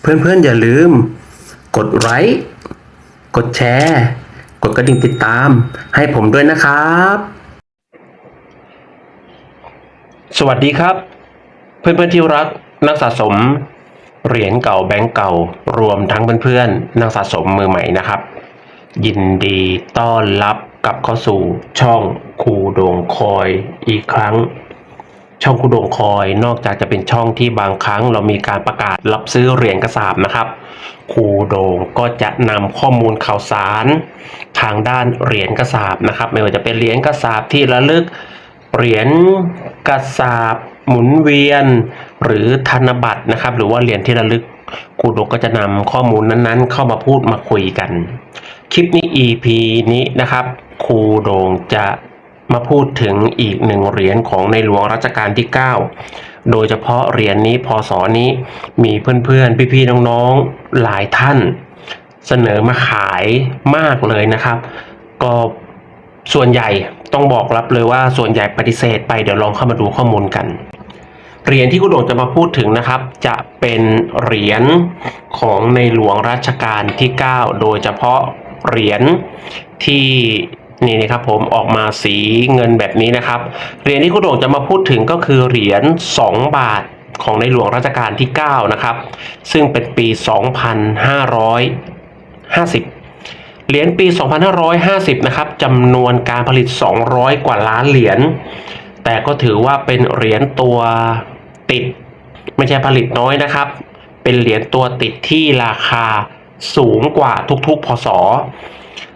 เพื่อนๆอย่าลืม กดไลค์กดแชร์ กดกระดิ่งติดตาม ให้ผมด้วยนะครับ สวัสดีครับ เพื่อนๆที่รักนักสะสม เหรียญเก่าแบงก์เก่ารวมทั้งเพื่อนๆนักสะสมมือใหม่นะครับ ยินดีต้อนรับกลับเข้าสู่ช่องคูโดงคอยอีกครั้ง ช่องคูโดงคอยนอกจากจะเป็นช่องที่บางครั้งเรามีการประกาศรับซื้อเหรียญกระสาบนะครับคูโดงก็จะนำข้อมูลข่าวสาร ทางด้านเหรียญกระสาบนะครับ ไม่ว่าจะเป็นเหรียญกระสาบที่ระลึกเหรียญกระสาบหมุนเวียน หรือธนบัตรนะครับ หรือว่าเหรียญที่ระลึกคูโดงก็จะนำข้อมูลนั้นๆ เข้ามาพูดมาคุยกัน คลิปนี้ EP นี้นะครับครูโดงจะ มาพูดถึงอีกหนึ่งเหรียญของในหลวงรัชกาลที่ 9 โดยเฉพาะเหรียญนี้พศนี้มีเพื่อนๆ พี่ๆ น้องๆ หลายท่าน เสนอมาขายมากเลยนะครับ ก็ส่วนใหญ่ต้องบอกรับเลยว่าส่วนใหญ่ปฏิเสธไปเดี๋ยวลองเข้ามาดูข้อมูลกัน เหรียญที่คุณโด่งจะมาพูดถึงนะครับ จะเป็นเหรียญของในหลวงรัชกาลที่ 9 โดยเฉพาะเหรียญที่ นี่นะครับผมออกมาสีเงินแบบนี้นะครับ เหรียญที่คุณโด่งจะมาพูดถึงก็คือเหรียญ2 บาทของในหลวงรัชกาลที่ 9 นะครับ ซึ่งเป็นปี 2550 เหรียญปี 2550 นะครับจำนวนการผลิต 200 กว่าล้านเหรียญ แต่ก็ถือว่าเป็นเหรียญตัวติด ไม่ใช่ผลิตน้อยนะครับ เป็นเหรียญตัวติดที่ราคาสูงกว่าทุกๆ พศ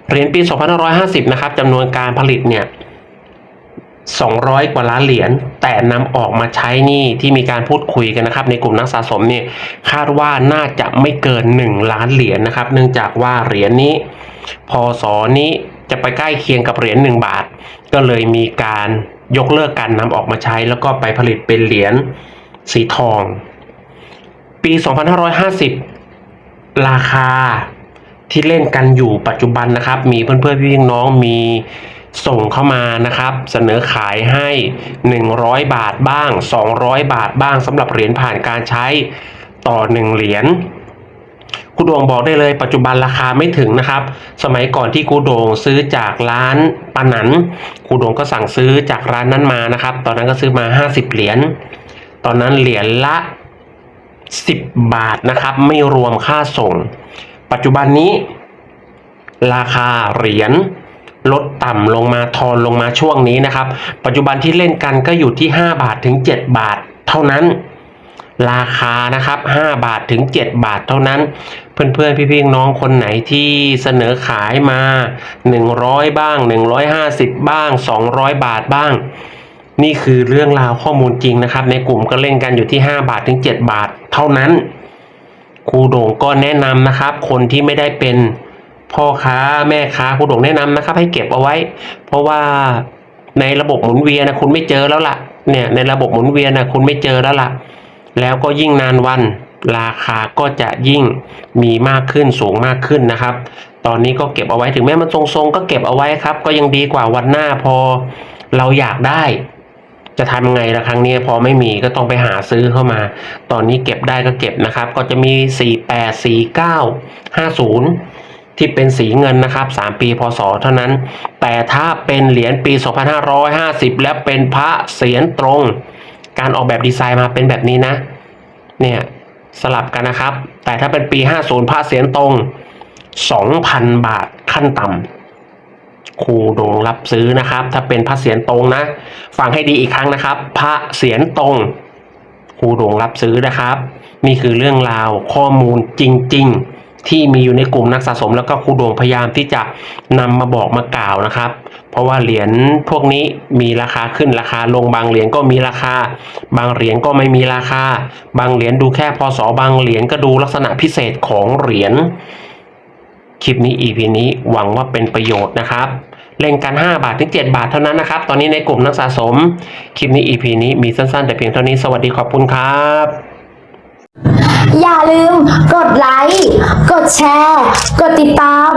เหรียญปี 2550 นะครับจำนวนการผลิตเนี่ย 200 กว่าล้านเหรียญ แต่นำออกมาใช้นี่ที่มีการพูดคุยกันนะครับ ในกลุ่มนักสะสมเนี่ยคาดว่าน่าจะไม่เกิน 1 ล้านเหรียญนะครับ เนื่องจากว่าเหรียญนี้พศนี้จะไปใกล้เคียงกับเหรียญ1บาท ก็เลยมีการยกเลิกการนำออกมาใช้ แล้วก็ไปผลิตเป็นเหรียญสีทอง ปี 2550 ราคา ที่เล่นกันอยู่ปัจจุบันนะครับ มีเพื่อนๆพี่น้องมีส่งเข้ามานะครับ เสนอขายให้ 100 บาทบ้าง 200 บาทบ้างสำหรับเหรียญผ่านการใช้ต่อ 1 เหรียญครูโดงบอกได้เลยปัจจุบันราคาไม่ถึงนะครับ สมัยก่อนที่ครูโดงซื้อจากร้านปานันครูโดงก็สั่งซื้อจากร้านนั้นมานะครับ ตอนนั้นก็ซื้อมา 50 เหรียญตอนนั้นเหรียญละ 10 บาทนะครับ ไม่รวมค่าส่ง ปัจจุบันนี้ ราคาเหรียญลดต่ำลงมาทอนลงมาช่วงนี้นะครับ ปัจจุบันที่เล่นกันก็อยู่ที่ 5 บาทถึง 7 บาท เท่านั้น ราคานะครับ 5 บาทถึง 7 บาทเท่านั้น เพื่อนๆ พี่ๆน้องคนไหนที่เสนอขายมา 100 บ้าง 150 บ้าง 200 บาทบ้าง นี่คือเรื่องราวข้อมูลจริงนะครับ ในกลุ่มก็เล่นกันอยู่ที่ 5 บาทถึง 7 บาท เท่านั้น รูโด่งก็แนะนำนะครับ คนที่ไม่ได้เป็นพ่อค้าแม่ค้าครูโด่งแนะนำนะครับ ให้เก็บเอาไว้ เพราะว่าในระบบหมุนเวียนนะคุณไม่เจอแล้วล่ะเนี่ยในระบบหมุนเวียนนะคุณไม่เจอแล้วล่ะ แล้วก็ยิ่งนานวันราคาก็จะยิ่งมีมากขึ้นสูงมากขึ้นนะครับ ตอนนี้ก็เก็บเอาไว้ถึงแม้มันทรงๆ ก็เก็บเอาไว้ครับ ก็ยังดีกว่าวันหน้าพอเราอยากได้ จะทำยังไงละครั้งนี้พอไม่มีก็ต้องไปหาซื้อเข้ามา ตอนนี้เก็บได้ก็เก็บนะครับ ก็จะมี 48 49 50 ที่เป็นสีเงินนะครับ 3 ปีพศเท่านั้น แต่ถ้าเป็นเหรียญปี 2550 และเป็นพระเสียรตรง การออกแบบดีไซน์มาเป็นแบบนี้นะ เนี่ยสลับกันนะครับ แต่ถ้าเป็นปี 50 พระเสียรตรง 2,000 บาทขั้นต่ำ ครูดงรับซื้อนะครับ ถ้าเป็นพระเสียรตรงนะ ฟังให้ดีอีกครั้งนะครับ พระเสียรตรงครูดงรับซื้อนะครับ นี่คือเรื่องราวข้อมูลจริง ๆ ที่มีอยู่ในกลุ่มนักสะสม แล้วก็ครูดงพยายามที่จะนำมาบอกมากล่าวนะครับ เพราะว่าเหรียญพวกนี้มีราคาขึ้นราคาลงบางเหรียญก็มีราคา บางเหรียญก็ไม่มีราคา บางเหรียญดูแค่พศบางเหรียญก็ดูลักษณะพิเศษของเหรียญ คลิปนี้ EP นี้หวังว่าเป็นประโยชน์นะครับเล่นกัน 5 บาทถึง 7 บาทเท่านั้นนะครับ ตอนนี้ในกลุ่มนักสะสม คลิปนี้ EP นี้มีสั้นๆ แต่เพียงเท่านี้ สวัสดีขอบคุณครับ อย่าลืมกดไลค์ กดแชร์ กดติดตาม